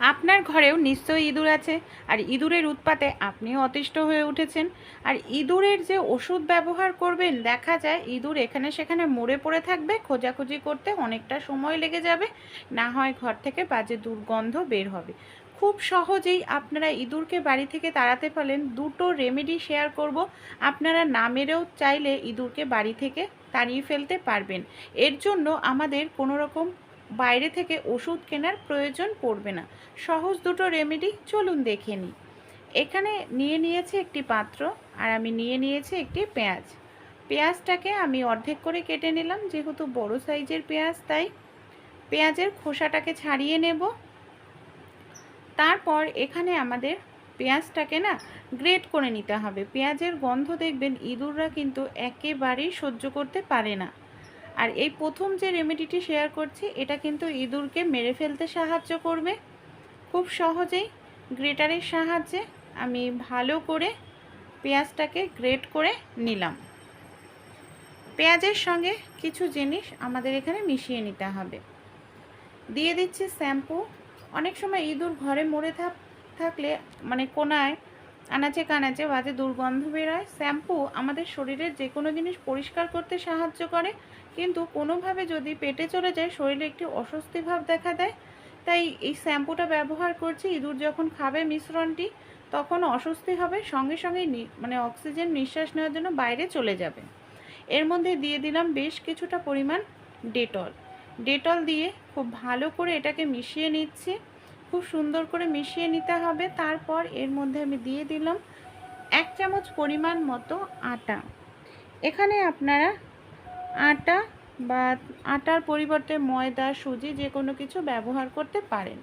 আপনার ঘরেও নিশ্চয়ই ইঁদুর আছে। আর ইঁদুরের উৎপাতে আপনিও অতিষ্ঠ হয়ে উঠেছেন। আর ইঁদুরের যে ওষুধ ব্যবহার করবেন, দেখা যায় ইঁদুর এখানে সেখানে মরে পড়ে থাকবে, খোঁজাখুঁজি করতে অনেকটা সময় লেগে যাবে, না হয় ঘর থেকে বাজে দুর্গন্ধ বের হবে। খুব সহজেই আপনারা ইঁদুরকে বাড়ি থেকে তাড়াতে পারেন দুটো রেমেডি শেয়ার করব। আপনারা না মেরেও চাইলে ইঁদুরকে বাড়ি থেকে তাড়িয়ে ফেলতে পারবেন। এর জন্য আমাদের কোনো রকম বাইরে থেকে ওষুধ কেনার প্রয়োজন পড়বে না। সহজ দুটো রেমেডি চলুন দেখে নিই। এখানে নিয়ে নিয়েছি একটি পাত্র আর আমি নিয়ে নিয়েছি একটি পেঁয়াজ। পেঁয়াজটাকে আমি অর্ধেক করে কেটে নিলাম, যেহেতু বড় সাইজের পেঁয়াজ, তাই পেঁয়াজের খোসাটাকে ছাড়িয়ে নেব। তারপর এখানে আমাদের পেঁয়াজটাকে না গ্রেট করে নিতে হবে। পেঁয়াজের গন্ধ দেখবেন, ইঁদুররা কিন্তু একেবারেই সহ্য করতে পারে না। আর এই প্রথম যে রেমেডিটি শেয়ার করছি, এটা কিন্তু ইঁদুরকে মেরে ফেলতে সাহায্য করবে। খুব সহজেই গ্রেটারের সাহায্যে আমি ভালো করে পেঁয়াজটাকে গ্রেট করে নিলাম। পেঁয়াজের সঙ্গে কিছু জিনিস আমাদের এখানে মিশিয়ে নিতে হবে। দিয়ে দিচ্ছি শ্যাম্পু। অনেক সময় ইঁদুর ঘরে মরে থাক, থাকলে মানে কোনায় আনাচে কানাচে বাজে দুর্গন্ধ বেরোয়। শ্যাম্পু আমাদের শরীরের যে কোনো জিনিস পরিষ্কার করতে সাহায্য করে, কিন্তু কোনোভাবে যদি পেটে চলে যায়, শরীরে একটি অস্বস্তি ভাব দেখা দেয়। তাই এই শ্যাম্পুটা ব্যবহার করছি। ইঁদুর যখন খাবে মিশ্রণটি, তখন অস্বস্তি হবে। সঙ্গে সঙ্গে মানে অক্সিজেন নিঃশ্বাস নেওয়ার জন্য বাইরে চলে যাবে। এর মধ্যে দিয়ে দিলাম বেশ কিছুটা পরিমাণ ডেটল। ডেটল দিয়ে খুব ভালো করে এটাকে মিশিয়ে নিচ্ছি। খুব সুন্দর করে মিশিয়ে নিতে হবে। তারপর এর মধ্যে আমি দিয়ে দিলাম এক চামচ পরিমাণ মতো আটা। এখানে আপনারা আটা বা আটার পরিবর্তে ময়দা, সুজি যে কোনো কিছু ব্যবহার করতে পারেন।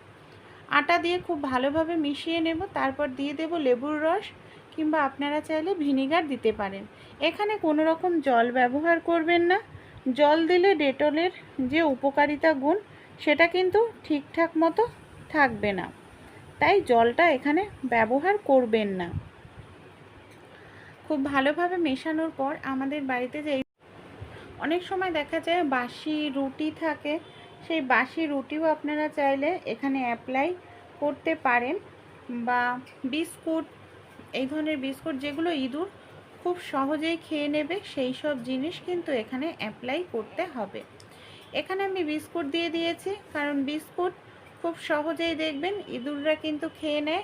আটা দিয়ে খুব ভালোভাবে মিশিয়ে নেব। তারপর দিয়ে দেব লেবুর রস কিংবা আপনারা চাইলে ভিনিগার দিতে পারেন। এখানে কোনো রকম জল ব্যবহার করবেন না। জল দিলে ডেটলের যে উপকারিতা গুণ, সেটা কিন্তু ঠিকঠাক মতো থাকবে না। তাই জলটা এখানে ব্যবহার করবেন না। খুব ভালোভাবে মেশানোর পর আমাদের বাড়িতে যে অনেক সময় দেখা যায় বাসি রুটি থাকে, সেই বাসি রুটিও আপনারা চাইলে এখানে অ্যাপ্লাই করতে পারেন বা বিস্কুট, এই ধরনের বিস্কুট যেগুলো ইঁদুর খুব সহজেই খেয়ে নেবে, সেই সব জিনিস কিন্তু এখানে অ্যাপ্লাই করতে হবে। এখানে আমি বিস্কুট দিয়ে দিয়েছি, কারণ বিস্কুট খুব সহজেই দেখবেন, ইঁদুররা কিন্তু খেয়ে নেয়।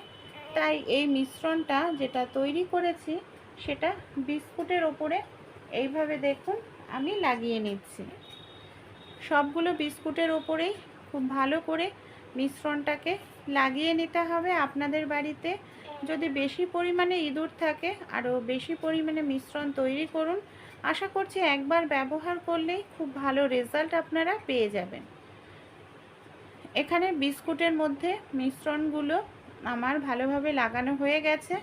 তাই এই মিশ্রণটা যেটা তৈরি করেছি, সেটা বিস্কুটের ওপরে এইভাবে দেখুন আমি লাগিয়ে নিচ্ছি। সবগুলো বিস্কুটের ওপরেই খুব ভালো করে মিশ্রণটাকে লাগিয়ে নিতে হবে আপনাদের বাড়িতে। যদি বেশি পরিমাণে ইঁদুর থাকে, আরও বেশি পরিমাণে মিশ্রণ তৈরি করুন। আশা করছি একবার ব্যবহার করলেই খুব ভালো রেজাল্ট আপনারা পেয়ে যাবেন। এখানে বিস্কুটের মধ্যে মিশ্রণগুলো আমার ভালোভাবে লাগানো হয়ে গেছে।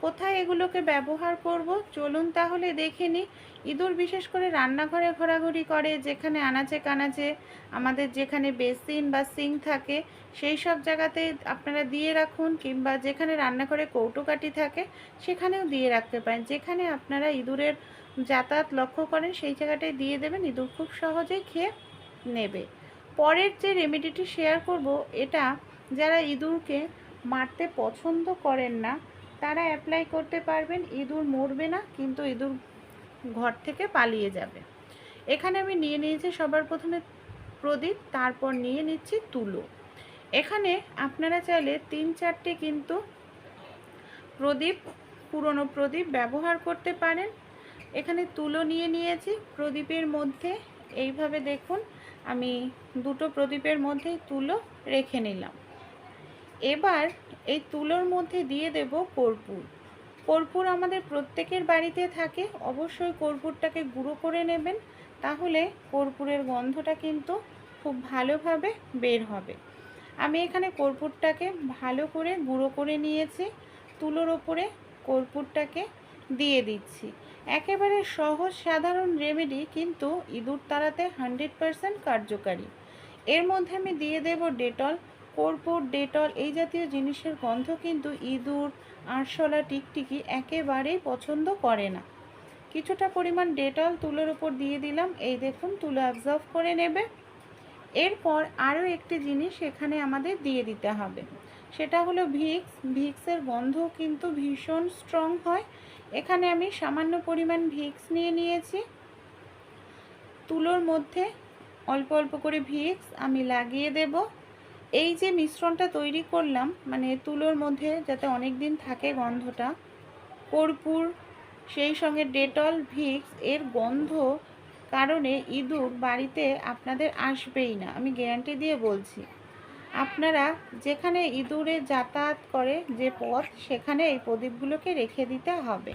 কোথায় এগুলোকে ব্যবহার করব? চলুন তাহলে দেখে নিই। ইঁদুর বিশেষ করে রান্নাঘরে ঘোরাঘুরি করে, যেখানে আনাচে কানাচে আমাদের যেখানে বেসিন বা সিঙ্ক থাকে, সেই সব জায়গাতে আপনারা দিয়ে রাখুন, কিংবা যেখানে রান্নাঘরে কৌটোকাটি থাকে, সেখানেও দিয়ে রাখতে পারেন। যেখানে আপনারা ইঁদুরের যাতায়াত লক্ষ্য করেন, সেই জায়গাটায় দিয়ে দেবেন। ইঁদুর খুব সহজেই খেয়ে নেবে। পরের যে রেমেডিটি শেয়ার করব, এটা যারা ইঁদুরকে মারতে পছন্দ করেন না, তারা অ্যাপ্লাই করতে পারবেন, ইঁদুর মরবে না, কিন্তু ইঁদুর ঘর থেকে পালিয়ে যাবে। এখানে আমি নিয়ে নিয়েছি সবার প্রথমে প্রদীপ, তারপর নিয়ে নিচ্ছি তুলো। এখানে আপনারা চাইলে তিন চারটে কিন্তু প্রদীপ, পুরনো প্রদীপ ব্যবহার করতে পারেন। এখানে তুলো নিয়ে নিয়েছি, প্রদীপের মধ্যে, এইভাবে দেখুন আমি দুটো প্রদীপের মধ্যেই তুলো রেখে নিলাম। এবার এই তুলোর মধ্যে দিয়ে দেব কর্পূর। কর্পূর আমাদের প্রত্যেকের বাড়িতে থাকে, অবশ্যই কর্পূরটাকে গুঁড়ো করে নেবেন, তাহলে কর্পূরের গন্ধটা কিন্তু খুব ভালোভাবে বের হবে। আমি এখানে কর্পূরটাকে ভালো করে গুঁড়ো করে নিয়েছি। তুলোর ওপরে কর্পূরটাকে দিয়ে দিচ্ছি। একেবারে সহজ সাধারণ রেমেডি কিন্তু ইঁদুর তাড়াতে হান্ড্রেড পারসেন্ট কার্যকারী। এর মধ্যে আমি দিয়ে দেব ডেটল। কর্পূর, ডেটল এই জাতীয় জিনিসের গন্ধ কিন্তু ইঁদুর, আরশোলা, টিকটিকি একেবারেই পছন্দ করে না। কিছুটা পরিমাণ ডেটল তুলোর উপর দিয়ে দিলাম। এই দেখুন, তুলো অ্যাবজর্ভ করে নেবে। এরপর আরও একটি জিনিস এখানে আমাদের দিয়ে দিতে হবে। সেটা হলো ভিক্স। ভিক্সের গন্ধ কিন্তু ভীষণ স্ট্রং হয়। এখানে আমি সামান্য পরিমাণ ভিক্স নিয়ে নিয়েছি। তুলোর মধ্যে অল্প অল্প করে ভিক্স আমি লাগিয়ে দেব। এই যে মিশ্রণটা তৈরি করলাম মানে তুলোর মধ্যে যাতে অনেক দিন থাকে গন্ধটা, কর্পূর, সেই সঙ্গে ডেটল ভিক্স, এর গন্ধ কারণে ইঁদুর বাড়িতে আপনাদের আসবেই না। আমি গ্যারান্টি দিয়ে বলছি। আপনারা যেখানে ইঁদুরে যাতায়াত করে যে পথ, সেখানে এই প্রদীপগুলোকে রেখে দিতে হবে।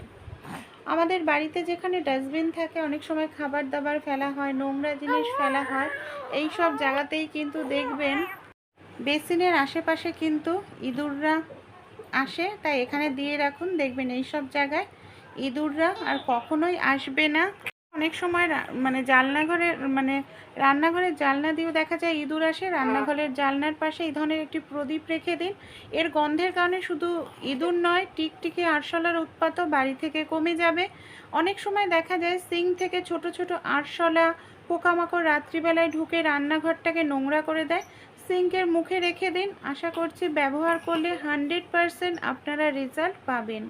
আমাদের বাড়িতে যেখানে ডাস্টবিন থাকে, অনেক সময় খাবার দাবার ফেলা হয়, নোংরা জিনিস ফেলা হয়। এই সব জায়গাতেই কিন্তু দেখবেন, বেসিনের আশেপাশে কিন্তু ইঁদুররা আসে। তাই এখানে দিয়ে রাখুন। দেখবেন এই সব জায়গায় ইঁদুররা আর কখনোই আসবে না। অনেক সময় মানে জানলাঘরের মানে রান্নাঘরের জানলা দিয়েও দেখা যায় ইঁদুর আসে, রান্নাঘরের জানলার পাশে এই ধরনের একটি প্রদীপ রেখে দিন। এর গন্ধের কারণে শুধু ইঁদুর নয়, টিকটিকি আরশোলার উৎপাতও বাড়ি থেকে কমে যাবে। অনেক সময় দেখা যায় সিং থেকে ছোট ছোট আরশোলা পোকামাকড় রাত্রিবেলায় ঢুকে রান্নাঘরটাকে নোংরা করে দেয়। সিঙ্কের মুখে রেখে দিন। আশা করছি ব্যবহার করলে হান্ড্রেড পারসেন্ট আপনারা রেজাল্ট পাবেন।